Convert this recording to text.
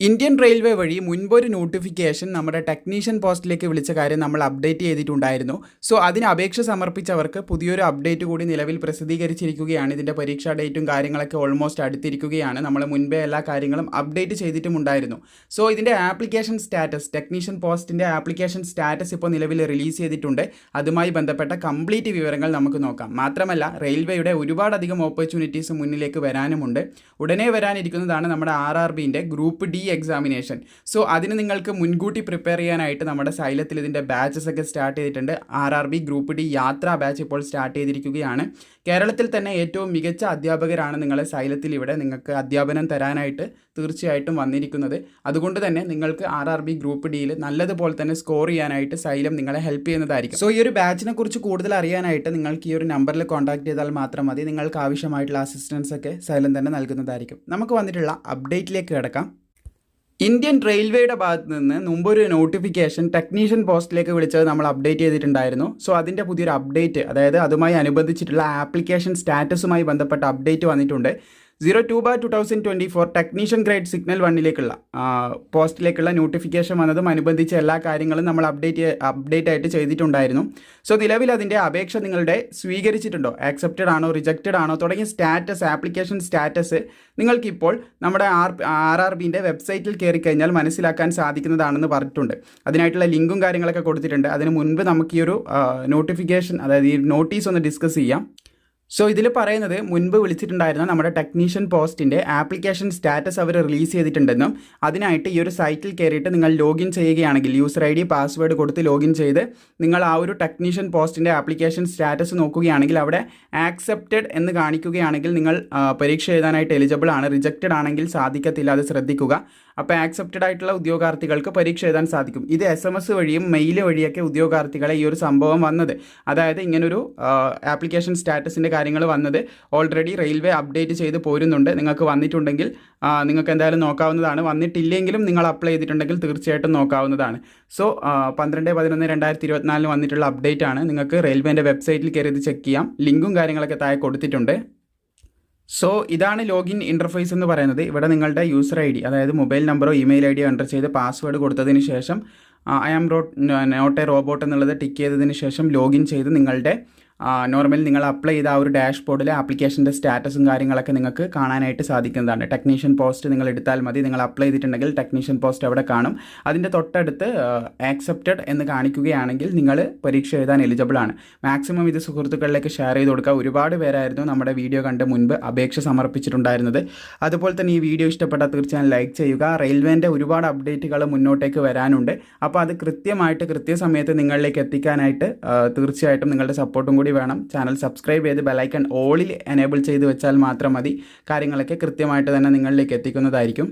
Indian railway വഴി മുൻപൊരു notification നമ്മുടെ technician പോസ്റ്റിലേക്ക് വിളിച്ച കാര്യം നമ്മൾ അപ്ഡേറ്റ് ചെയ്തിട്ടുണ്ടായിരുന്നു. സോ അതിന് അപേക്ഷ സമർപ്പിച്ചവർക്ക് പുതിയൊരു അപ്ഡേറ്റ് കൂടി നിലവിൽ പ്രസിദ്ധീകരിച്ചിരിക്കുകയാണ്. ഇതിന്റെ പരീക്ഷാ ഡേറ്റും കാര്യങ്ങളൊക്കെ ഓൾമോസ്റ്റ് അടുത്തിരിക്കുകയാണ്. നമ്മൾ മുൻപേ എല്ലാ കാര്യങ്ങളും അപ്ഡേറ്റ് ചെയ്തിട്ടുമുണ്ടായിരുന്നു. സോ ഇതിന്റെ ആപ്ലിക്കേഷൻ സ്റ്റാറ്റസ് ടെക്നീഷ്യൻ പോസ്റ്റിന്റെ ആപ്ലിക്കേഷൻ സ്റ്റാറ്റസ് ഇപ്പോൾ നിലവിൽ റിലീസ് ചെയ്തിട്ടുണ്ട്. അതുമായി ബന്ധപ്പെട്ട കംപ്ലീറ്റ് വിവരങ്ങൾ നമുക്ക് നോക്കാം. മാത്രമല്ല റെയിൽവേയുടെ ഒരുപാടധികം ഓപ്പർച്യൂണിറ്റീസ് മുന്നിലേക്ക് വരാനുമുണ്ട്. ഉടനെ വരാനിരിക്കുന്നതാണ് നമ്മുടെ ആർ ആർ ബിന്റെ ഗ്രൂപ്പ് ഡി എക്സാമിനേഷൻ സോ അതിന് നിങ്ങൾക്ക് മുൻകൂട്ടി പ്രിപ്പയർ ചെയ്യാനായിട്ട് നമ്മുടെ സൈലത്തിൽ ഇതിന്റെ ബാച്ചസ് ഒക്കെ സ്റ്റാർട്ട് ചെയ്തിട്ടുണ്ട്. R R B group D യാത്രാ ബാച്ച് ഇപ്പോൾ സ്റ്റാർട്ട് ചെയ്തിരിക്കുകയാണ്. കേരളത്തിൽ തന്നെ ഏറ്റവും മികച്ച അധ്യാപകരാണ് നിങ്ങളെ സൈലത്തിൽ ഇവിടെ നിങ്ങൾക്ക് അധ്യാപനം തരാനായിട്ട് തീർച്ചയായിട്ടും വന്നിരിക്കുന്നത്. അതുകൊണ്ട് തന്നെ നിങ്ങൾക്ക് ആർ ആർ ബി ഗ്രൂപ്പ് ഡിയിൽ നല്ലതുപോലെ തന്നെ സ്കോർ ചെയ്യാനായിട്ട് സൈലം നിങ്ങളെ ഹെൽപ്പ് ചെയ്യുന്നതായിരിക്കും. സോ ഈ ഒരു ബാച്ചിനെ കുറിച്ച് കൂടുതൽ അറിയാനായിട്ട് നിങ്ങൾക്ക് ഈ ഒരു നമ്പറിൽ കോൺടാക്ട് ചെയ്താൽ മാത്രം മതി. നിങ്ങൾക്ക് ആവശ്യമായിട്ടുള്ള അസിസ്റ്റൻസ് ഒക്കെ സൈലം തന്നെ നൽകുന്നതായിരിക്കും. നമുക്ക് വന്നിട്ടുള്ള അപ്ഡേറ്റിലേക്ക് കിടക്കാം. ഇന്ത്യൻ റെയിൽവേയുടെ ഭാഗത്ത് നിന്ന് മുമ്പൊരു നോട്ടിഫിക്കേഷൻ ടെക്നീഷ്യൻ പോസ്റ്റിലേക്ക് വിളിച്ചത് നമ്മൾ അപ്ഡേറ്റ് ചെയ്തിട്ടുണ്ടായിരുന്നു. സോ അതിന്റെ പുതിയൊരു അപ്ഡേറ്റ് അതായത് അതുമായി അനുബന്ധിച്ചിട്ടുള്ള ആപ്ലിക്കേഷൻ സ്റ്റാറ്റസുമായി ബന്ധപ്പെട്ട അപ്ഡേറ്റ് വന്നിട്ടുണ്ട്. Zero two bar two thousand twenty four technician grade signal വണ്ണിലേക്കുള്ള പോസ്റ്റിലേക്കുള്ള നോട്ടിഫിക്കേഷൻ വന്നതും അനുബന്ധിച്ച എല്ലാ കാര്യങ്ങളും നമ്മൾ അപ്ഡേറ്റ് അപ്ഡേറ്റ് ആയിട്ട് ചെയ്തിട്ടുണ്ടായിരുന്നു. സോ നിലവിൽ അതിന്റെ അപേക്ഷ നിങ്ങളുടെ സ്വീകരിച്ചിട്ടുണ്ടോ? ആക്സെപ്റ്റഡ് ആണോ? റിജക്റ്റഡ് ആണോ? തുടങ്ങിയ സ്റ്റാറ്റസ് ആപ്ലിക്കേഷൻ സ്റ്റാറ്റസ് നിങ്ങൾക്കിപ്പോൾ നമ്മുടെ ആർ ആർ ആർ ബിന്റെ വെബ്സൈറ്റിൽ കയറി കഴിഞ്ഞാൽ മനസ്സിലാക്കാൻ സാധിക്കുന്നതാണെന്ന് പറഞ്ഞിട്ടുണ്ട്. അതിനായിട്ടുള്ള ലിങ്കും കാര്യങ്ങളൊക്കെ കൊടുത്തിട്ടുണ്ട്. അതിന് മുൻപ് നമുക്ക് ഈ ഒരു നോട്ടിഫിക്കേഷൻ അതായത് ഈ നോട്ടീസ് ഒന്ന് ഡിസ്കസ് ചെയ്യാം. സോ ഇതിൽ പറയുന്നത് മുൻപ് വിളിച്ചിട്ടുണ്ടായിരുന്ന നമ്മുടെ ടെക്നീഷ്യൻ പോസ്റ്റിന്റെ ആപ്ലിക്കേഷൻ സ്റ്റാറ്റസ് അവർ റിലീസ് ചെയ്തിട്ടുണ്ടെന്നും അതിനായിട്ട് ഈ ഒരു സൈറ്റിൽ കയറിയിട്ട് നിങ്ങൾ ലോഗിൻ ചെയ്യുകയാണെങ്കിൽ യൂസർ ഐ ഡി പാസ്വേഡ് കൊടുത്ത് ലോഗിൻ ചെയ്ത് നിങ്ങൾ ആ ഒരു ടെക്നീഷ്യൻ പോസ്റ്റിന്റെ ആപ്ലിക്കേഷൻ സ്റ്റാറ്റസ് നോക്കുകയാണെങ്കിൽ അവിടെ ആക്സെപ്റ്റഡ് എന്ന് കാണിക്കുകയാണെങ്കിൽ നിങ്ങൾ പരീക്ഷ എഴുതാനായിട്ട് എലിജിബിൾ ആണ്. റിജക്റ്റഡ് ആണെങ്കിൽ സാധിക്കത്തില്ല. അത് ശ്രദ്ധിക്കുക. അപ്പോൾ ആക്സെപ്റ്റഡ് ആയിട്ടുള്ള ഉദ്യോഗാർത്ഥികൾക്ക് പരീക്ഷ എഴുതാൻ സാധിക്കും. ഇത് എസ് എം എസ് വഴിയും മെയിൽ വഴിയൊക്കെ ഉദ്യോഗാർത്ഥികളെ ഈ ഒരു സംഭവം വന്നത്. അതായത് ഇങ്ങനൊരു ആപ്ലിക്കേഷൻ സ്റ്റാറ്റസിന്റെ കാര്യങ്ങൾ വന്നത് ഓൾറെഡി റെയിൽവേ അപ്ഡേറ്റ് ചെയ്ത് പോരുന്നുണ്ട്. നിങ്ങൾക്ക് വന്നിട്ടുണ്ടെങ്കിൽ നിങ്ങൾക്ക് എന്തായാലും നോക്കാവുന്നതാണ്. വന്നിട്ടില്ലെങ്കിലും നിങ്ങൾ അപ്ലൈ ചെയ്തിട്ടുണ്ടെങ്കിൽ തീർച്ചയായിട്ടും നോക്കാവുന്നതാണ്. സോ പന്ത്രണ്ട് പതിനൊന്ന് രണ്ടായിരത്തി ഇരുപത്തിനാലിന് വന്നിട്ടുള്ള അപ്ഡേറ്റ് ആണ്. നിങ്ങൾക്ക് റെയിൽവേന്റെ വെബ്സൈറ്റിൽ കയറി ഇത് ചെക്ക് ചെയ്യാം. ലിങ്കും കാര്യങ്ങളൊക്കെ താഴെ കൊടുത്തിട്ടുണ്ട്. സോ ഇതാണ് ലോഗിൻ ഇന്റർഫേസ് എന്ന് പറയുന്നത്. ഇവിടെ നിങ്ങളുടെ യൂസർ ഐ ഡി അതായത് മൊബൈൽ നമ്പറോ ഇമെയിൽ ഐ ഡിയോ എന്റർ ചെയ്ത് പാസ്വേഡ് കൊടുത്തതിന് ശേഷം ഐ ആം റോ നോട്ട് എ റോബോട്ട് എന്നുള്ളത് ടിക്ക് ചെയ്തതിന് ശേഷം ലോഗിൻ ചെയ്ത് നിങ്ങളുടെ നോർമലി നിങ്ങൾ അപ്ലൈ ചെയ്ത ആ ഒരു ഡാഷ്ബോർഡിലെ ആപ്ലിക്കേഷന്റെ സ്റ്റാറ്റസും കാര്യങ്ങളൊക്കെ നിങ്ങൾക്ക് കാണാനായിട്ട് സാധിക്കുന്നതാണ്. ടെക്നീഷ്യൻ പോസ്റ്റ് നിങ്ങൾ എടുത്താൽ മതി. നിങ്ങൾ അപ്ലൈ ചെയ്തിട്ടുണ്ടെങ്കിൽ ടെക്നീഷ്യൻ പോസ്റ്റ് അവിടെ കാണും. അതിന്റെ തൊട്ടടുത്ത് ആക്സെപ്റ്റഡ് എന്ന് കാണിക്കുകയാണെങ്കിൽ നിങ്ങൾ പരീക്ഷ എഴുതാൻ എലിജിബിൾ ആണ്. മാക്സിമം ഇത് സുഹൃത്തുക്കളിലേക്ക് ഷെയർ ചെയ്ത് കൊടുക്കുക. ഒരുപാട് പേരായിരുന്നു നമ്മുടെ വീഡിയോ കണ്ട് മുൻപ് അപേക്ഷ സമർപ്പിച്ചിട്ടുണ്ടായിരുന്നത്. അതുപോലെ തന്നെ ഈ വീഡിയോ ഇഷ്ടപ്പെട്ടാൽ തീർച്ചയായും ലൈക്ക് ചെയ്യുക. റെയിൽവേന്റെ ഒരുപാട് അപ്ഡേറ്റുകൾ മുന്നോട്ടേക്ക് വരാനുണ്ട്. അപ്പോൾ അത് കൃത്യമായിട്ട് കൃത്യസമയത്ത് നിങ്ങളിലേക്ക് എത്തിക്കാനായിട്ട് തീർച്ചയായിട്ടും നിങ്ങളുടെ സപ്പോർട്ടും കൂടി വേണം. ചാനൽ സബ്സ്ക്രൈബ് ചെയ്ത് ബെലൈക്കൺ ഓളിൽ എനേബിൾ ചെയ്ത് വെച്ചാൽ മാത്രം മതി. കാര്യങ്ങളൊക്കെ കൃത്യമായിട്ട് തന്നെ നിങ്ങളിലേക്ക് എത്തിക്കുന്നതായിരിക്കും.